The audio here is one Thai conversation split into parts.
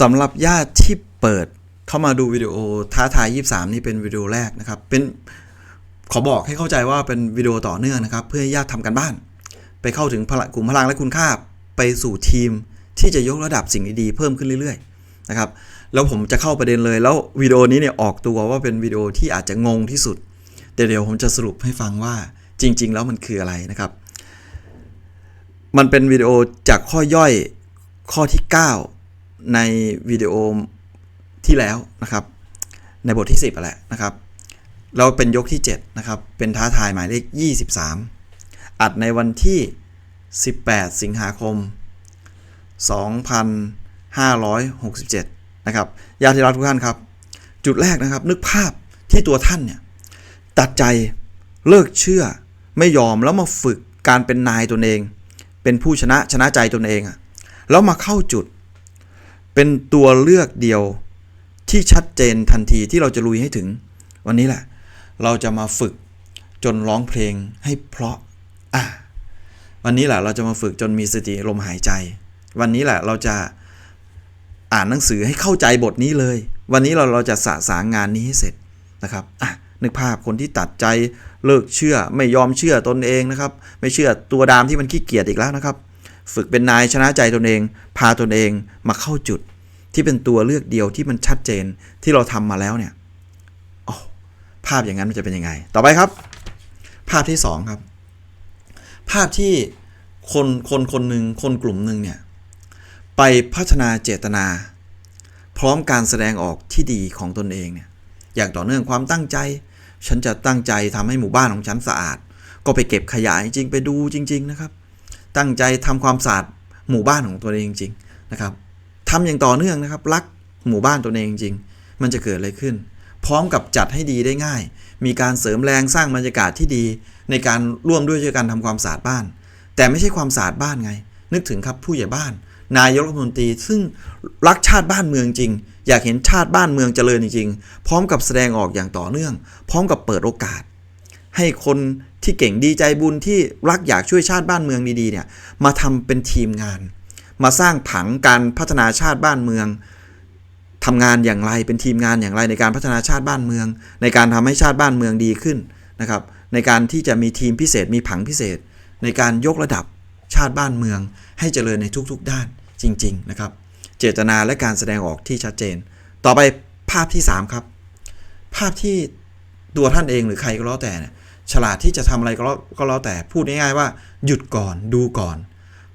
สำหรับญาติที่เปิดเข้ามาดูวิดีโอท้าทาย 23 นี่เป็นวิดีโอแรกนะครับ เป็นขอบอกให้เข้าใจว่าเป็นวิดีโอต่อเนื่องนะครับ เพื่อให้ญาติทำกันบ้าน ไปเข้าถึงพลังกลุ่มพลังและคุณค่าไปสู่ทีมที่จะยกระดับสิ่งดีๆเพิ่มขึ้นเรื่อยๆนะครับแล้วผมจะเข้าประเด็นเลยแล้ววิดีโอนี้เนี่ยออกตัวว่าเป็นวิดีโอที่อาจจะงงที่สุดแต่เดี๋ยวผมจะสรุปให้ฟังว่าจริง ๆ แล้วมันคืออะไรนะครับ มันเป็นวิดีโอจากข้อย่อยข้อที่ 9 ในวิดีโอที่แล้วนะครับ ในบทที่ 10แหละนะครับ เราเป็นยกที่ 7 นะครับ เป็นท้าทายหมายเลข 23 อัดในวันที่ 18 สิงหาคม 2567 นะครับญาติรักทุกท่านครับ จุดแรกนะครับ นึกภาพที่ตัวท่านเนี่ย ตัดใจเลิกเชื่อไม่ยอมแล้วมาฝึกการเป็นนายตนเอง เป็นผู้ชนะชนะใจตนเองอะแล้วมาเข้าจุด เป็นตัวเลือกเดียวที่ชัดเจนทันทีที่เราจะลุยให้ถึง วันนี้แหละ เราจะมาฝึกจนร้องเพลงให้เพราะอะวันนี้แหละเราจะมาฝึกจนมีสติลมหายใจ วันนี้แหละเราจะอ่านหนังสือให้เข้าใจบทนี้เลย วันนี้เราเราจะสะสางงานนี้ให้เสร็จนะครับอะนึกภาพคนที่ตัดใจเลิกเชื่อไม่ยอมเชื่อตนเองนะครับ ไม่เชื่อตัวดามที่มันขี้เกียจอีกแล้วนะครับ ฝึกเป็นนายชนะใจตนเอง พาตนเองมาเข้าจุด ที่เป็นตัวเลือกเดียวที่มันชัดเจนที่เราทำมาแล้วเนี่ยโอ้ภาพอย่างนั้นมันจะเป็นยังไง ต่อไปครับ ภาพที่สองครับ ภาพที่คนคนคนหนึ่งคนกลุ่มหนึ่งเนี่ยไปพัฒนาเจตนา พร้อมการแสดงออกที่ดีของตนเองเนี่ยอย่างต่อเนื่องความตั้งใจ ฉันจะตั้งใจทำให้หมู่บ้านของฉันสะอาด ก็ไปเก็บขยะจริงไปดูจริง ๆ นะครับ ตั้งใจทำความสะอาดหมู่บ้านของตัวเองจริงๆนะครับทำอย่างต่อเนื่องนะครับ รักหมู่บ้านตัวเองจริงๆมันจะเกิดอะไรขึ้น พร้อมกับจัดให้ดีได้ง่าย มีการเสริมแรงสร้างบรรยากาศที่ดี ในการร่วมด้วยช่วยกันทำความสะอาดบ้าน แต่ไม่ใช่ความสะอาดบ้านไง นึกถึงครับผู้ใหญ่บ้าน นายกรัฐมนตรีซึ่งรักชาติบ้านเมืองจริง อยากเห็นชาติบ้านเมืองเจริญจริงๆพร้อมกับแสดงออกอย่างต่อเนื่อง พร้อมกับเปิดโอกาส ให้คน ที่เก่งดีใจบุญที่รักอยากช่วยชาติบ้านเมืองดีๆเนี่ยมาทำเป็นทีมงาน มาสร้างผังการพัฒนาชาติบ้านเมืองทำงานอย่างไรเป็นทีมงานอย่างไรในการพัฒนาชาติบ้านเมือง ในการทำให้ชาติบ้านเมืองดีขึ้นนะครับ ในการที่จะมีทีมพิเศษมีผังพิเศษ ในการยกระดับชาติบ้านเมือง ให้เจริญในทุกๆด้านจริง ๆ นะครับ เจตนาและการแสดงออกที่ชัดเจน ต่อไปภาพที่ 3 ครับ ภาพที่ตัวท่านเองหรือใครก็แล้วแต่เนี่ย ฉลาดที่จะทำอะไรก็แล้วก็แล้วแต่พูดง่ายๆว่า หยุดก่อนดูก่อน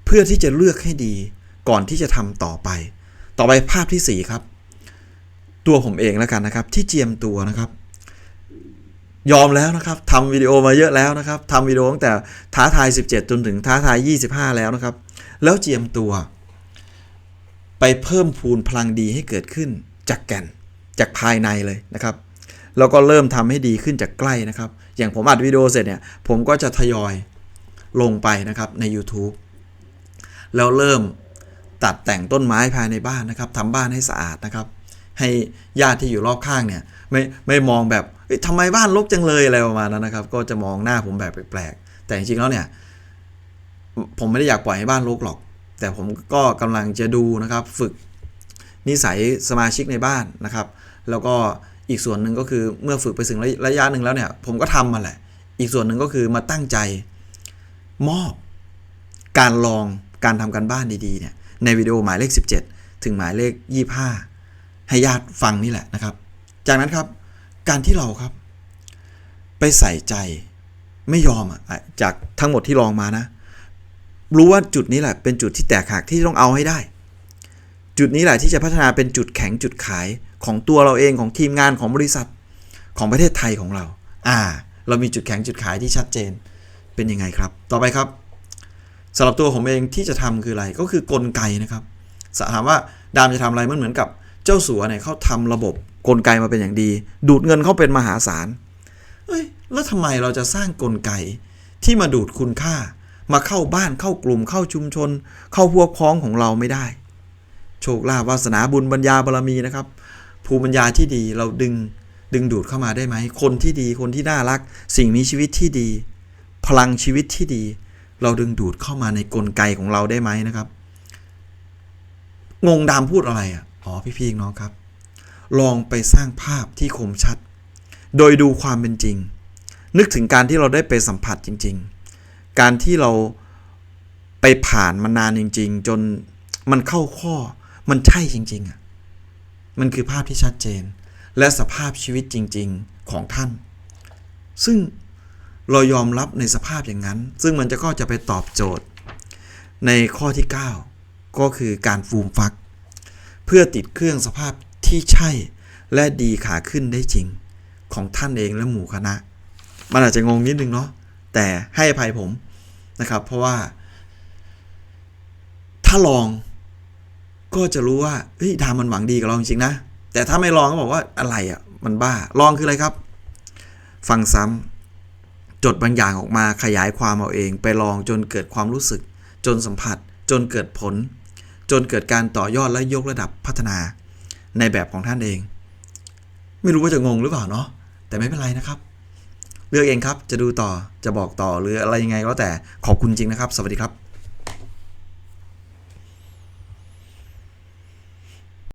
เพื่อที่จะเลือกให้ดีก่อนที่จะทำต่อไป ต่อไปภาพที่ 4 ครับ ตัวผมเองแล้วกันนะครับ ที่เจียมตัวนะครับ ยอมแล้วนะครับทำวิดีโอมาเยอะแล้วนะครับทำวิดีโอตั้งแต่ท้าทาย 17 จนถึงท้าทาย 25 แล้วนะครับ แล้วเจียมตัว ไปเพิ่มพูนพลังดีให้เกิดขึ้นจากแก่นจากภายในเลยนะครับ แล้วก็เริ่มทำให้ดีขึ้นจากใกล้นะครับ อย่างผมอัดวิดีโอเสร็จเนี่ยผมก็จะทยอยลงไปนะครับใน YouTube แล้วเริ่มตัดแต่งต้นไม้ภายในบ้านนะครับทำบ้านให้สะอาดนะครับ ให้ญาติที่อยู่รอบข้างเนี่ยไม่ไม่มองแบบทำไมบ้านรกจังเลยอะไรประมาณนั้นนะครับ ก็จะมองหน้าผมแบบแปลกๆแต่จริงๆแล้วเนี่ยผมไม่ได้อยากปล่อยให้บ้านรกหรอก แต่ผมก็กำลังจะดูนะครับ ฝึกนิสัยสมาชิกในบ้านนะครับ แล้วก็ อีกส่วนหนึ่งก็คือเมื่อฝึกไปถึงระยะหนึ่งแล้วเนี่ย ผมก็ทำมาแหละ อีกส่วนหนึ่งก็คือมาตั้งใจมอบการลองการทำการบ้านดีๆเนี่ยในวิดีโอหมายเลข 17 ถึงหมายเลข 25 ให้ญาติฟังนี่แหละนะครับ จากนั้นครับการที่เราครับ ไปใส่ใจไม่ยอมอะจากทั้งหมดที่ลองมานะ รู้ว่าจุดนี้แหละเป็นจุดที่แตกหักที่ต้องเอาให้ได้ จุดนี้แหละที่จะพัฒนาเป็นจุดแข็งจุดขาย ของตัวเราเองของทีมงานของบริษัทของประเทศไทยของเรา อ่า เรามีจุดแข็งจุดขายที่ชัดเจนเป็นยังไงครับ ต่อไปครับสำหรับตัวผมเองที่จะทำคืออะไรก็คือกลไกนะครับถามว่าดามจะทำอะไรมันเหมือนกับเจ้าสัวเนี่ยเขาทำระบบกลไกมาเป็นอย่างดี ดูดเงินเข้าเป็นมหาศาลเอ้ยแล้วทำไมเราจะสร้างกลไกที่มาดูดคุณค่า มาเข้าบ้านเข้ากลุ่มเข้าชุมชน เข้าพวกพ้องของเราไม่ได้ โชคลาภวาสนาบุญปัญญาบารมีนะครับ ภูมิปัญญาที่ดีเราดึงดึงดูดเข้ามาได้ไหม คนที่ดีคนที่น่ารัก สิ่งมีชีวิตที่ดี พลังชีวิตที่ดี เราดึงดูดเข้ามาในกลไกของเราได้ไหมนะครับ งงดามพูดอะไรอะอ๋ออ๋อพี่น้องครับ ลองไปสร้างภาพที่คมชัด โดยดูความเป็นจริง นึกถึงการที่เราได้ไปสัมผัสจริง ๆ การที่เราไปผ่านมานานจริง ๆ จนมันเข้าข้อมันใช่จริง ๆอะ มันคือภาพที่ชัดเจน และสภาพชีวิตจริง ๆของท่าน ซึ่งเรายอมรับในสภาพอย่างนั้น ซึ่งมันจะก็จะไปตอบโจทย์ ในข้อที่ 9 ก็คือการฟูมฟัก เพื่อติดเครื่องสภาพที่ใช่และดีขาขึ้นได้จริง ของท่านเองและหมู่คณะ มันอาจจะงงนิดนึงเนาะแต่ให้อภัยผมนะครับ เพราะว่า ถ้าลอง ก็จะรู้ว่าเฮ้ยดามันหวังดีกับเราจริงๆนะ แต่ถ้าไม่ลองก็บอกว่าอะไรอะ่ะมันบ้าลองคืออะไรครับ ฟังซ้ำจดบางอย่างออกมาขยายความเอาเอง ไปลองจนเกิดความรู้สึก จนสัมผัส จนเกิดผล จนเกิดการต่อยอดและยกระดับพัฒนา ในแบบของท่านเอง ไม่รู้ว่าจะงงหรือเปล่าเนาะแต่ไม่เป็นไรนะครับ เลือกเองครับจะดูต่อจะบอกต่อหรืออะไรยังไงก็แต่ขอบคุณจริงนะครับ สวัสดีครับ